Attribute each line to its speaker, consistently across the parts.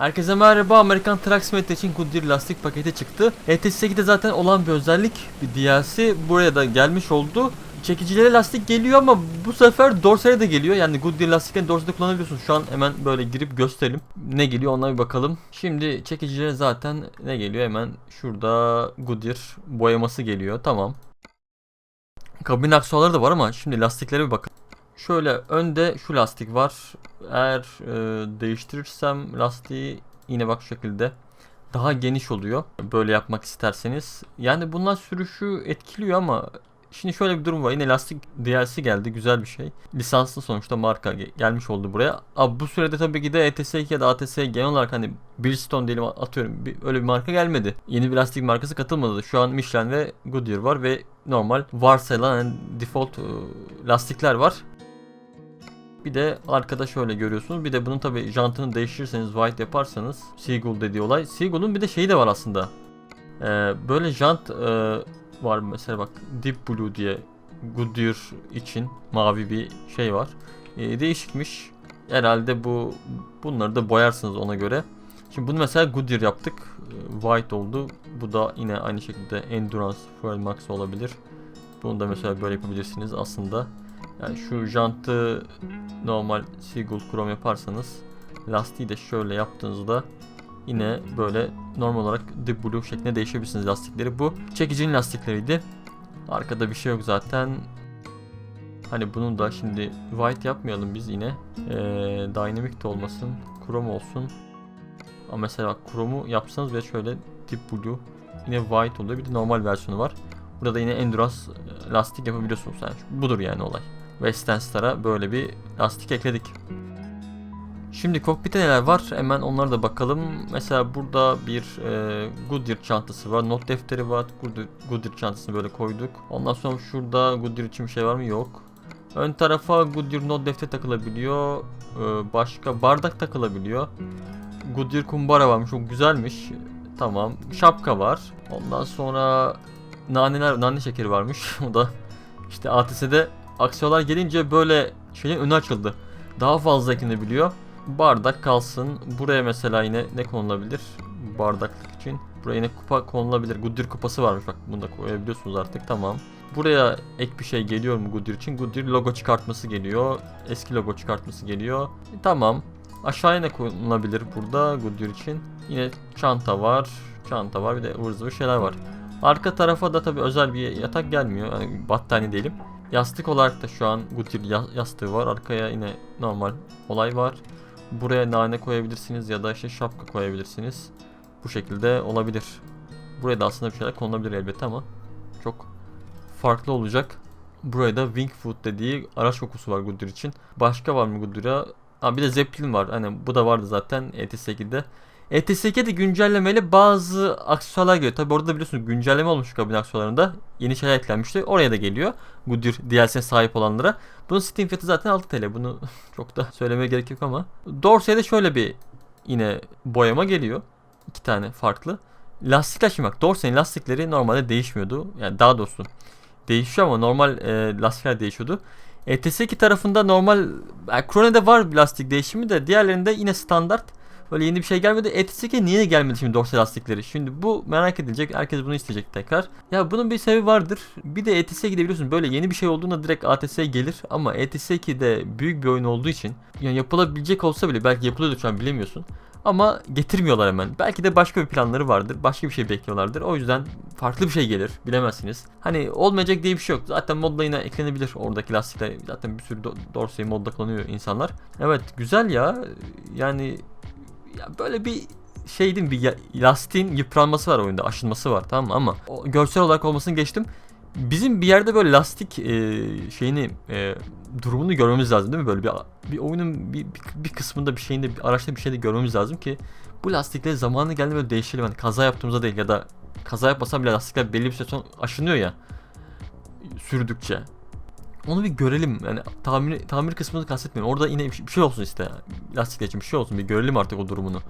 Speaker 1: Herkese merhaba. Amerikan Truck Simulator için Goodyear lastik paketi çıktı. ETS8'de zaten olan bir özellik, bir DLC buraya da gelmiş oldu. Çekicilere lastik geliyor ama bu sefer dorsale de geliyor. Yani Goodyear lastiklerini dorsalde kullanabiliyorsunuz. Şu an hemen böyle girip gösterelim. Ne geliyor ona bir bakalım. Şimdi çekicilere zaten ne geliyor? Hemen şurada Goodyear boyaması geliyor. Tamam. Kabin aksesuarları da var ama şimdi lastiklere bir bakın. Şöyle önde şu lastik var. Eğer e, değiştirirsem lastiği yine bak şu şekilde daha geniş oluyor. Böyle yapmak isterseniz. Yani bunlar sürüşü etkiliyor ama şimdi şöyle bir durum var. Yine lastik DLC geldi. Güzel bir şey. Lisanslı sonuçta marka ge- gelmiş oldu buraya. Abi bu sürede tabii ki de ETS2 ya da ATS genel olarak hani Bridgestone diyelim atıyorum bir, öyle bir marka gelmedi. Yeni bir lastik markası katılmadı. Şu an Michelin ve Goodyear var ve normal varsayılan yani default e, lastikler var. Bir de arkada şöyle görüyorsunuz. Bir de bunun tabi jantını değiştirirseniz white yaparsanız Seagull dediği olay. Seagull'un bir de şeyi de var aslında. Ee, böyle jant e, var mesela bak Deep Blue diye Goodyear için mavi bir şey var. Ee, değişikmiş. Herhalde bu bunları da boyarsınız ona göre. Şimdi bunu mesela Goodyear yaptık. Ee, White oldu. Bu da yine aynı şekilde Endurance Fuel Max olabilir. Bunu da mesela böyle yapabilirsiniz aslında. Yani şu jantı normal Seagull krom yaparsanız lastiği de şöyle yaptığınızda yine böyle normal olarak Deep Blue şeklinde değişebilirsiniz lastikleri. Bu çekicinin lastikleriydi. Arkada bir şey yok zaten. Hani bunu da şimdi white yapmayalım biz yine. Ee, dynamic de olmasın. Krom olsun. Ama mesela kromu yapsanız ve şöyle Deep Blue yine white oluyor. Bir de normal versiyonu var. Burada da yine Endurance e, lastik yapabiliyorsunuz. Yani budur yani olay. Western Star'a böyle bir lastik ekledik. Şimdi kokpitte neler var? Hemen onlara da bakalım. Mesela burada bir e, Goodyear çantası var. Not defteri var. Goodyear, çantasını böyle koyduk. Ondan sonra şurada Goodyear için bir şey var mı? Yok. Ön tarafa Goodyear not defteri takılabiliyor. E, başka bardak takılabiliyor. Goodyear kumbara varmış. Çok güzelmiş. Tamam. Şapka var. Ondan sonra naneler, nane şekeri varmış. o da işte ATS'de aksiyolar gelince böyle şeyin önü açıldı. Daha fazla eklenebiliyor. Bardak kalsın. Buraya mesela yine ne konulabilir? Bardaklık için. Buraya yine kupa konulabilir. Goodyear kupası varmış bak bunu da koyabiliyorsunuz artık tamam. Buraya ek bir şey geliyor mu Goodyear için? Goodyear logo çıkartması geliyor. Eski logo çıkartması geliyor. E, tamam. Aşağıya ne konulabilir burada Goodyear için? Yine çanta var. Çanta var bir de ıvır şeyler var. Arka tarafa da tabi özel bir yatak gelmiyor. Yani battaniye diyelim. Yastık olarak da şu an ya- yastığı var. Arkaya yine normal olay var. Buraya nane koyabilirsiniz ya da işte şapka koyabilirsiniz. Bu şekilde olabilir. Buraya da aslında bir şeyler konulabilir elbette ama çok farklı olacak. Buraya da Wingfoot dediği araç kokusu var Goodyear için. Başka var mı Goodyear'a? Ha bir de Zeppelin var. Hani bu da vardı zaten ET8'de. ETS2'de güncellemeyle bazı aksesuarlar geliyor. Tabi orada biliyorsunuz güncelleme olmuş kabin aksesuarlarında. Yeni şeyler eklenmişti. Oraya da geliyor. Goodyear DLC'ye sahip olanlara. Bunun Steam fiyatı zaten 6 TL. Bunu çok da söylemeye gerek yok ama. Dorsey'de şöyle bir yine boyama geliyor. İki tane farklı. Lastikler şimdi bak Dorsey'in lastikleri normalde değişmiyordu. Yani daha doğrusu değişiyor ama normal e, lastikler değişiyordu. ETS2 tarafında normal yani Krone'de var bir lastik değişimi de diğerlerinde yine standart. Böyle yeni bir şey gelmedi. ETS2 niye gelmedi şimdi dorsal lastikleri? Şimdi bu merak edilecek. Herkes bunu isteyecek tekrar. Ya bunun bir sebebi vardır. Bir de ETS2'de biliyorsunuz böyle yeni bir şey olduğunda direkt ATS'ye gelir. Ama ETS2'de büyük bir oyun olduğu için yani yapılabilecek olsa bile belki yapılıyordur şu an bilemiyorsun. Ama getirmiyorlar hemen. Belki de başka bir planları vardır. Başka bir şey bekliyorlardır. O yüzden farklı bir şey gelir. Bilemezsiniz. Hani olmayacak diye bir şey yok. Zaten modla yine eklenebilir oradaki lastikler. Zaten bir sürü do- Dorsey modda kullanıyor insanlar. Evet güzel ya. Yani ya böyle bir şey değil mi? Bir lastiğin yıpranması var oyunda. Aşınması var tamam mı? Ama o görsel olarak olmasını geçtim. Bizim bir yerde böyle lastik e, şeyini e, durumunu görmemiz lazım değil mi? Böyle bir bir oyunun bir, bir, bir kısmında bir şeyinde bir araçta bir şeyde görmemiz lazım ki bu lastikleri zamanı geldi böyle değişelim. Hani kaza yaptığımızda değil ya da kaza yapmasam bile lastikler belli bir süre sonra aşınıyor ya sürdükçe. Onu bir görelim. Yani tamir tamir kısmını kastetmiyorum. Orada yine bir şey olsun işte. Lastikler için bir şey olsun. Bir görelim artık o durumunu.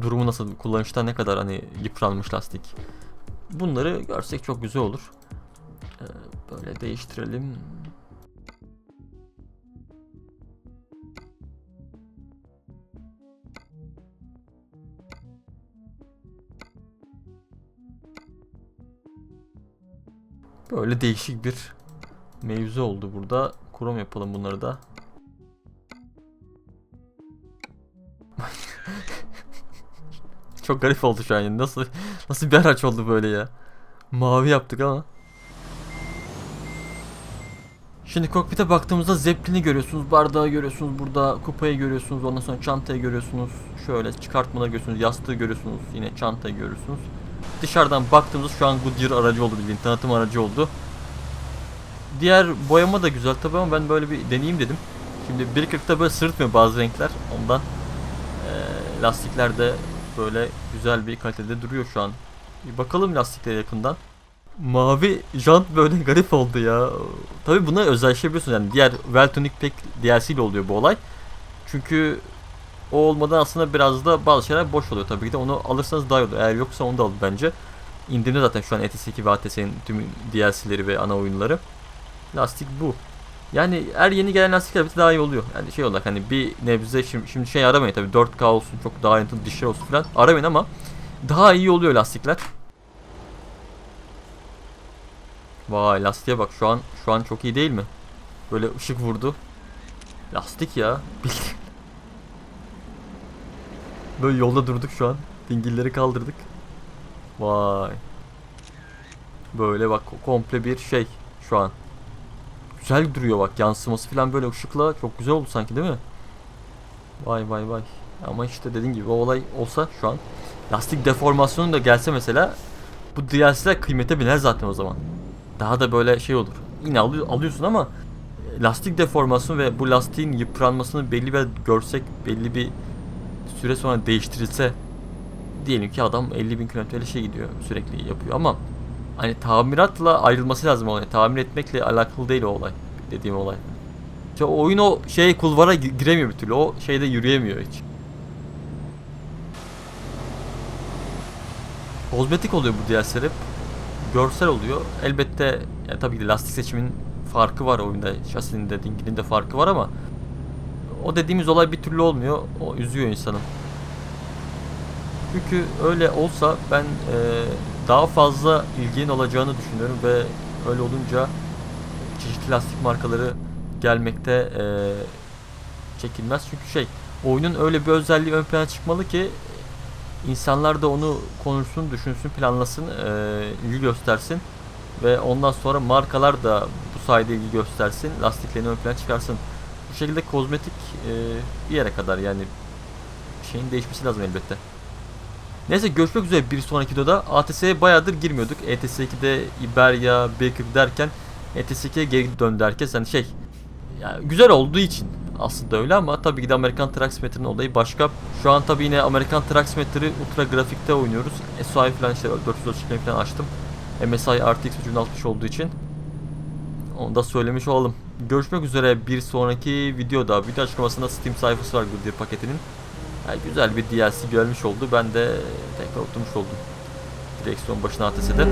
Speaker 1: Durumu nasıl? Kullanışta ne kadar hani yıpranmış lastik. Bunları görsek çok güzel olur. Ee, böyle değiştirelim. Böyle değişik bir mevzu oldu burada. Krom yapalım bunları da. Çok garip oldu şu an yani. Nasıl nasıl bir araç oldu böyle ya? Mavi yaptık ama. Şimdi kokpite baktığımızda Zeppelin'i görüyorsunuz, bardağı görüyorsunuz, burada kupayı görüyorsunuz, ondan sonra çantayı görüyorsunuz. Şöyle çıkartmaları görüyorsunuz, yastığı görüyorsunuz, yine çantayı görüyorsunuz. Dışarıdan baktığımızda şu an Goodyear aracı oldu bildiğin tanıtım aracı oldu. Diğer boyama da güzel tabii ama ben böyle bir deneyeyim dedim. Şimdi 1.40'da böyle sırıtmıyor bazı renkler ondan. Eee lastikler de böyle güzel bir kalitede duruyor şu an. Bir bakalım lastiklere yakından. Mavi jant böyle garip oldu ya. Tabi buna özelleşebiliyorsun yani diğer Weltonic Pack DLC ile oluyor bu olay. Çünkü o olmadan aslında biraz da bazı şeyler boş oluyor tabii ki de onu alırsanız daha iyi olur. Eğer yoksa onu da alın bence. İndirimde zaten şu an ETS2 ve ATS'nin tüm DLC'leri ve ana oyunları. Lastik bu. Yani her yeni gelen lastikler bir tık daha iyi oluyor. Yani şey olarak hani bir nebze şimdi, şimdi şey aramayın tabii 4K olsun çok daha ayrıntılı dişler olsun falan aramayın ama daha iyi oluyor lastikler. Vay lastiğe bak şu an şu an çok iyi değil mi? Böyle ışık vurdu. Lastik ya. Böyle yolda durduk şu an. Dingilleri kaldırdık. Vay. Böyle bak komple bir şey şu an. Güzel duruyor bak yansıması falan böyle ışıkla çok güzel oldu sanki değil mi? Vay vay vay. Ama işte dediğim gibi o olay olsa şu an lastik deformasyonu da gelse mesela bu DLC'ler kıymete biner zaten o zaman. Daha da böyle şey olur. Yine alıyor, alıyorsun ama e, lastik deformasyonu ve bu lastiğin yıpranmasını belli bir görsek belli bir süre sonra değiştirilse diyelim ki adam 50 bin kilometre şey gidiyor sürekli yapıyor ama hani tamiratla ayrılması lazım olay. Tamir etmekle alakalı değil o olay. Dediğim olay. İşte oyun o şey kulvara gi- giremiyor bir türlü. O şeyde yürüyemiyor hiç. Kozmetik oluyor bu DLC'ler hep. Görsel oluyor. Elbette ya tabii ki de lastik seçimin farkı var oyunda. Şasinin de dingilin de farkı var ama o dediğimiz olay bir türlü olmuyor. O üzüyor insanı. Çünkü öyle olsa ben e, daha fazla ilginin olacağını düşünüyorum ve öyle olunca çeşitli lastik markaları gelmekte e, çekilmez. Çünkü şey oyunun öyle bir özelliği ön plana çıkmalı ki insanlar da onu konuşsun, düşünsün, planlasın, e, ilgi göstersin ve ondan sonra markalar da bu sayede ilgi göstersin, lastiklerini ön plana çıkarsın. Bu şekilde kozmetik e, bir yere kadar yani şeyin değişmesi lazım elbette. Neyse görüşmek üzere bir sonraki videoda. ATS'ye bayağıdır girmiyorduk. E ETS2'de Iberia, B40 derken ETS2'ye geri döndü herkes. Hani şey yani güzel olduğu için aslında öyle ama tabii ki de Amerikan Truck Simulator'ın olayı başka. Şu an tabii yine Amerikan Truck Simulator'ı Ultra Grafik'te oynuyoruz. SOI falan işte 430 falan açtım. MSI RTX 3060 olduğu için. Onu da söylemiş olalım. Görüşmek üzere bir sonraki videoda. Video açıklamasında Steam sayfası var Goodyear paketinin. Yani güzel bir DLC görmüş oldu. Ben de tekrar oturmuş oldum. Direksiyon başına ATS'de.